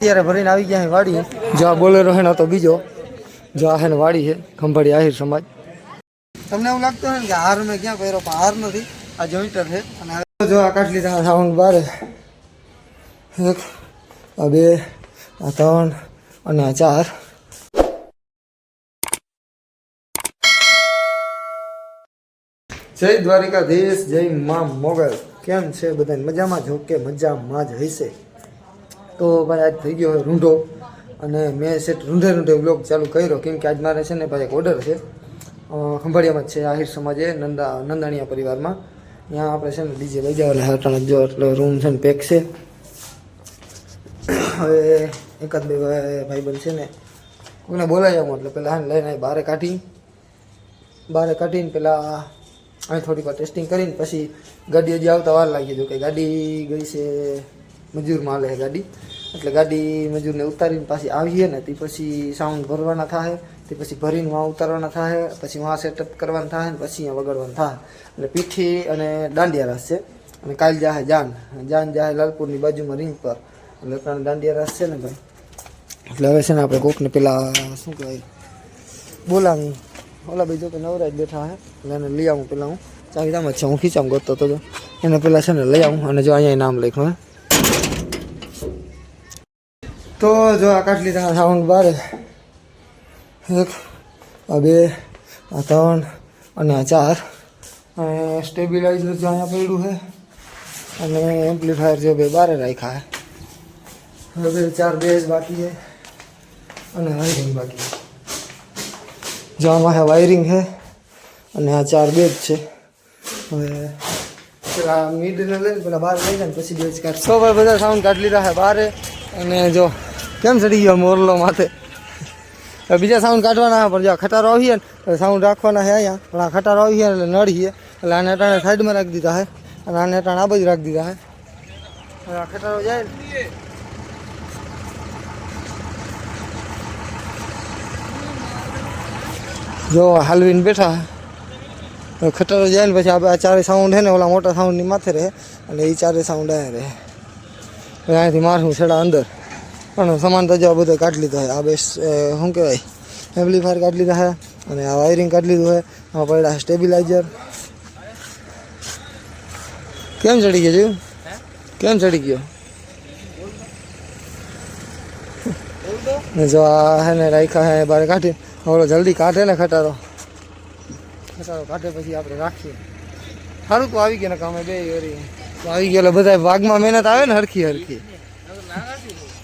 અત્યારે ભરીને આવી ગયા વાડી. જો આ બોલેરો છે તો બીજો. જો આ હેને વાડી છે ખંભાળી આહિર સમાજ. તમને એવું લાગતું હોય ને કે હાર મેં ક્યાં પહેરો પણ હાર નથી. આ જોઈન્ટર છે. અને જો આ કાટલી લીધા સાઉન્ડ બાર. એક આ બે આ ત્રણ અને આ ચાર. જય દ્વારિકાધીશ જય મા મોગલ. કેમ છે બધા મજામાં જો કે મજામાં જ હશે? તો ભાઈ આજ થઈ ગયો રૂંઢો. અને મેં સેટ રૂંઢે રૂંઢે બ્લોગ ચાલુ કર્યો. કેમ કે આજ મારે છે ને ભાઈ એક ઓર્ડર છે. ખંભાળિયામાં જ છે આહિર સમાજે, નંદા, નંદાણીયા પરિવારમાં. ત્યાં આપણે છે ને ડીજે એટલે અટાણે જો એટલે રૂમ છે ને પેક છે. હવે એકાદ બે ભાઈબંધ છે ને કોઈને બોલાવી આવું એટલે પહેલાં લઈને અહીં બારે કાઢી. બારે કાઢીને પહેલાં અહીં થોડીક વાર ટેસ્ટિંગ કરીને પછી ગાડી હજી આવતા વાર લાગી જો કે ગાડી ગઈ છે, મજૂરમાં માલે ગાડી. એટલે ગાડી મજૂરને ઉતારીને પાછી આવીએ ને તે પછી સાઉન્ડ ભરવાના થાય તે પછી ભરીને વાં ઉતારવાના થાય પછી વાં સેટઅપ કરવાના થાય ને પછી અહીંયા વગાડવાનું થાય એટલે પીઠી અને દાંડિયા રાસ છે. અને કાલ જાહે જાન. જાન જાહે લાલપુરની બાજુમાં રિંગ પર. એટલે ત્રણ દાંડિયા રાસ છે ને ભાઈ. એટલે હવે છે ને આપણે કોકને પેલા શું કહેવાય? બોલાવી. ઓલા ભાઈ જો કે નવરાજ બેઠા હે. એટલે એને લઈ આવું પેલા હું. ચાવી જ છે. હું ખીચામ ગોતતો તો એને પેલા છે ને લઈ આવું અને જો અહીંયા નામ લખ્યું હે. તો જો આ કાઢ લીધા સાઉન્ડ બાર એક આ બે આ ત્રણ અને આ ચાર અને સ્ટેબિલાઇઝર જો અહીંયા પડ્યું છે અને એમ્પ્લીફાયર જો બે બારે રાખ્યા છે હવે ચાર બેઝ બાકી છે અને વાયરિંગ બાકી છે જો આમાં છે વાયરિંગ છે અને આ ચાર બેજ છે હવે પેલા મિડને લઈને પેલા બહાર લઈ જાય ને પછી બેજ કાઢ સો ભાઈ બધા સાઉન્ડ કાઢી લીધા છે બારે અને જો કેમ ચડી ગયો મોરલો માથે હવે બીજા સાઉન્ડ કાઢવાના છે પણ જો આ ખટારો આવીએ ને તો સાઉન્ડ રાખવાના છે અહીંયા પણ આ ખટારો આવીએ ને એટલે નડીએ એટલે આને અટાણે સાઈડમાં રાખી દીધા છે અને આને અટાણે આ બાજુ રાખી દીધા છે હવે આ ખટારો જાય ને જો હાલવીને બેઠા હવે ખટારો જાય ને પછી આપણે આ ચારે સાઉન્ડ છે ને ઓલા મોટા સાઉન્ડની માથે રહે અને એ ચારે સાઉન્ડ અહીંયા રહે હવે અહીંયાથી મારવું છેડા અંદર પણ સમાન તો બધા કાઢી લીધો છે. આ બે શું કહેવાય? એમ્પ્લીફાયર કાઢી લીધા છે અને આ વાયરિંગ કાઢી લીધું છે. આમાં પડ્યા સ્ટેબિલાઇઝર કેમ ચડી ગયો જીવ? કેમ ચડી ગયો? જો આ હે ને રાખ્યા હે બારે કાઢી હવે જલ્દી કાઢે ને ખટારો. ખટારો કાઢે પછી આપણે રાખીએ. સારું તો આવી ગયા ને કામે બે વરી. આવી ગયો એટલે બધા વાઘમાં મહેનત આવે ને હરખી હરખી.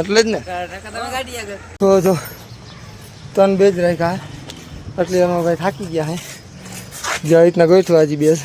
એટલે જ ને. તો જો ત્રણ બે જ રાખ્યા એટલે એમાં ભાઈ થાકી ગયા હે. જે આવી રીતના ગોઠવા હજી બેસ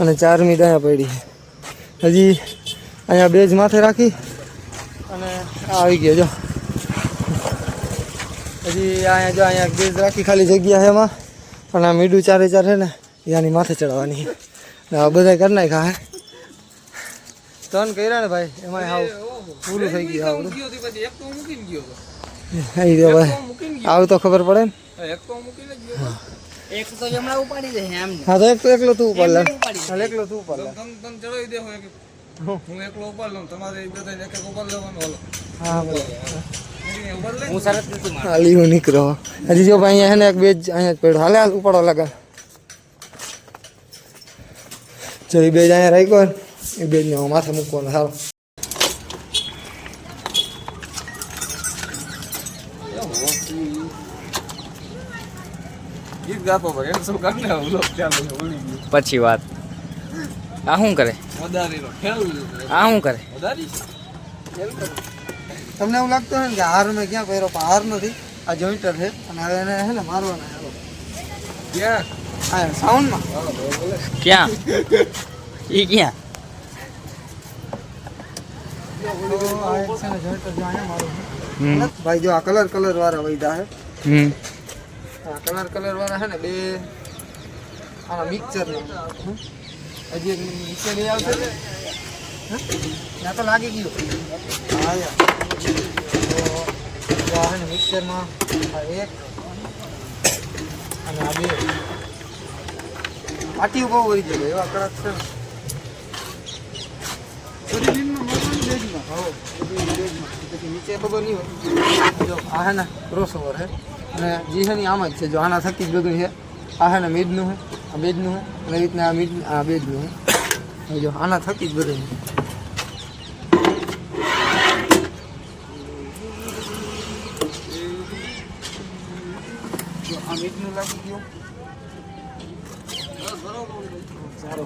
અને ચાર મીટ અહીંયા પડી હજી અહીંયા બેજ માથે રાખી અને આવી ગયો, જો. હજી અહીંયા જો, અહીંયા બેજ રાખી ખાલી જગ્યા છે એમાં. પણ આ મીડું ચારે ચાર છે ને એની માથે ચડવાની બધા કરી નાખ્યા હે. ત્રણ કર્યા ને ભાઈ? એમાં હાવ. પૂરું થઈ ગયું આવડું આવી ગયો ભાઈ આવું તો ખબર પડે ને એક તો જમણા ઉપાડી દે એમ હા તો એક તો એકલો તું ઉપર લે હાલ એકલો તું ઉપર લે હા બોલો હું સરસ નથી માર હાલી હું નીકળો હજી જો ભાઈ અહીંયા છે ને એક બેજ અહીંયા જ પડ્યો હાલે હાલ ઉપાડો લગા જો એ બેજ અહીંયા ને મૂકવાનો હાલ પછી વાત. આ શું કરે? આ શું કરે? તમને એવું લાગતું હોય ને કે હાર મેં ક્યાં પહેરો પણ હાર નથી. આ જોઈન્ટર છે અને હવે એને છે ને મારવાના ક્યાં? હા સાઉન્ડમાં. ક્યાં? એ ક્યાં? તો આ છે ને જોઈન્ટર જો અહીંયા મારું ભાઈ જો આ કલર કલર વાળા વૈદા છે હમ આ કલર કલર વાળા છે ને બે આના મિક્સર હજી એક નીચે લઈ આવશે ને હે? ત્યાં તો લાગી ગયું હા યાર તો જો આ છે ને મિક્સરમાં આ એક અને આ બે પાટી બહુ વળી જાય એવા કડક છે ને. પછી નીચે ખબર નહીં હોય જો આ હે ને ક્રોસ ઓવર હે અને જી હે ને આમ જ છે જો આના થકી જ બધું છે આ હે ને મિડનું હે આ બેજનું હે અને એવી રીતના આ મિડ આ બેજનું હે હવે જો આના થકી જ બધું છે જો આ મિડનું લાગી ગયું સારો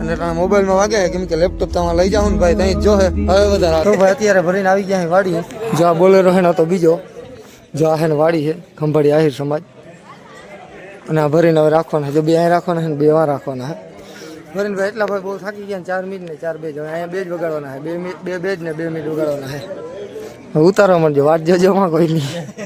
અને તમે મોબાઈલમાં વાગે કેમ કે લેપટોપ તમારે લઈ જાઓ ને ભાઈ ત્યાં જો હે. હવે વધારે તો ભાઈ અત્યારે ભરીને આવી ગયા વાડી જો આ બોલેરો છે તો બીજો. જો આ હે ને વાડી છે ખંભાળી આહિર સમાજ. અને આ ભરીને હવે રાખવાના જો બે અહીં રાખવાના છે ને બે વાર રાખવાના હે. ભરીને ભાઈ એટલા ભાઈ બહુ થાકી ગયા ને ચાર મિનિટ ને ચાર બેજ. જ અહીંયા બે જ વગાડવાના છે બે મિનિટ બે જ ને બે મિનિટ વગાડવાના છે ઉતારવા માંડજો વાટ જોજો માં કોઈ નહીં.